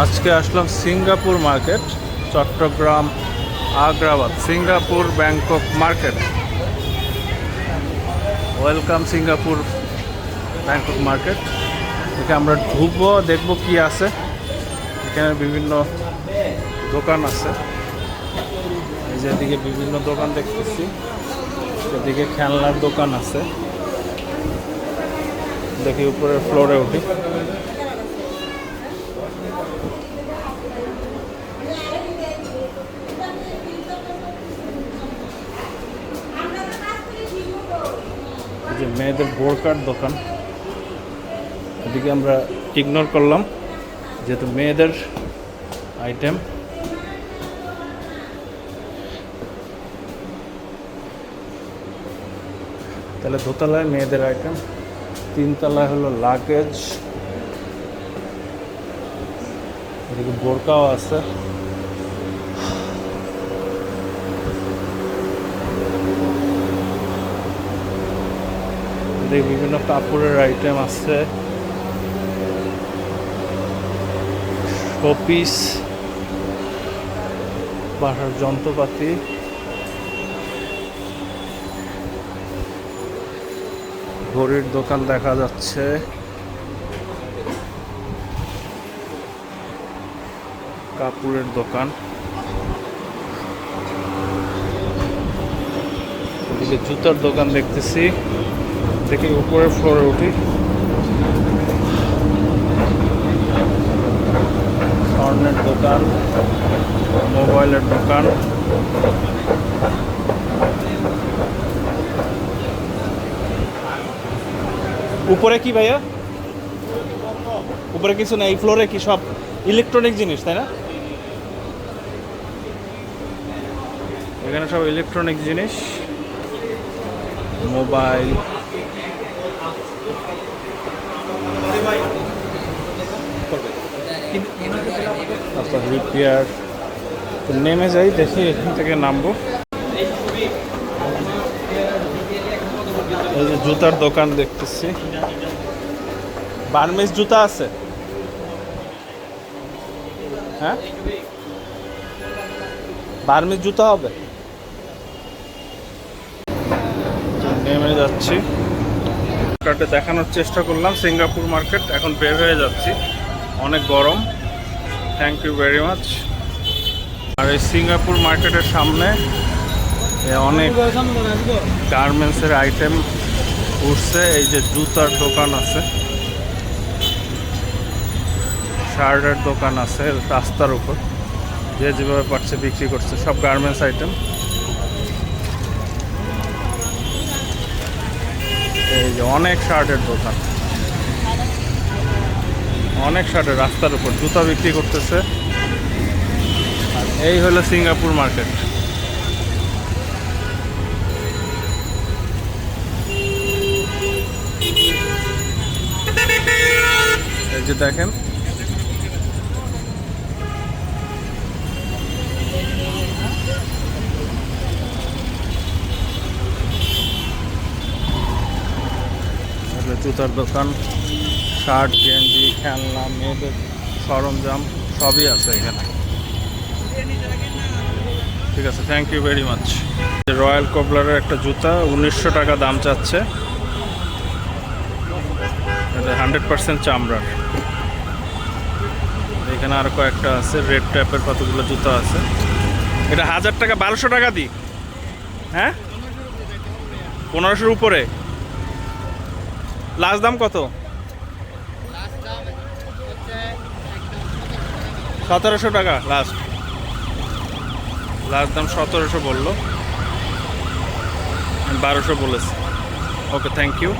আজকে আসলাম Singapore market, Chattogram, Agrabad, Singapore, Bangkok market. Welcome Singapore, Bangkok market. এখানে আমরা ঢুকবো, দেখব কি আছে। এখানে বিভিন্ন দোকান আছে। এই যে এদিকে বিভিন্ন দোকান দেখতেছি। এদিকে খেলনার দোকান আছে। দেখি উপরের ফ্লোরে উঠি। যে মেয়েদের বোরকার দোকান। এদিকে আমরা ইগনোর করলাম, যেহেতু মেয়েদের আইটেম তাহলে দোতলায় মেয়েদের আইটেম তিনতলায় হলো লাগেজ এদিকে বোরকাও আছে। এদিকে বিভিন্ন কাপড়ের আইটেম আছে। শোপিস বাসার যন্ত্রপাতি। ঘড়ির দোকান দেখা যাচ্ছে। কাপড়ের দোকান। জুতার দোকান দেখতেছি। দেখি উপরের ফ্লোরে উঠি। স্বর্ণের দোকান, মোবাইলের দোকান। উপরে কি ভাইয়া? উপরে কিছু না এই ফ্লোরে কি সব ইলেকট্রনিক জিনিস, তাই না? এখানে সব ইলেকট্রনিক জিনিস, মোবাইল তারপর রিপেয়ার নেমে যাই, দেখি এখান থেকে নামবো। এই যে জুতার দোকান দেখতেছি। বার্মিস জুতা আছে? হ্যাঁ? বার্মিস জুতা হবে? নেমে যাচ্ছি। দেখানোর চেষ্টা করলাম, সিঙ্গাপুর মার্কেট এখন বের হয়ে যাচ্ছি। অনেক গরম। থ্যাংক ইউ ভেরি মাচ আর এই সিঙ্গাপুর মার্কেটের সামনে অনেক গার্মেন্টসের আইটেম উঠছে। এই যে জুতার দোকান আছে। শার্টের দোকান আছে রাস্তার উপর। যে যেভাবে পারছে বিক্রি করছে, সব গার্মেন্টস আইটেম এই যে অনেক শার্টের দোকান। অনেক শার্টের রাস্তার উপর জুতা বিক্রি করতেছে। আর এই হলো সিঙ্গাপুর মার্কেট। এই যে দেখেন। জুতার দোকান, শার্ট, গেঞ্জি। খেলনা, মেয়েদের সরঞ্জাম, সবই আছে এখানে। ঠিক আছে thank you very much royal কবলারের একটা জুতা, উনিশশো টাকা দাম চাচ্ছে। এটা হান্ড্রেড পার্সেন্ট চামড়ার। এখানে আর কয়েকটা আছে রেড ট্যাপের কতগুলো জুতা আছে। এটা হাজার টাকা, বারোশো টাকা দিই হ্যাঁ? পনেরোশোর উপরে। লাস্ট দাম কত? সতেরোশো টাকা লাস্ট লাস্ট দাম সতেরোশো বলল। বারোশো বলেছে। Okay thank you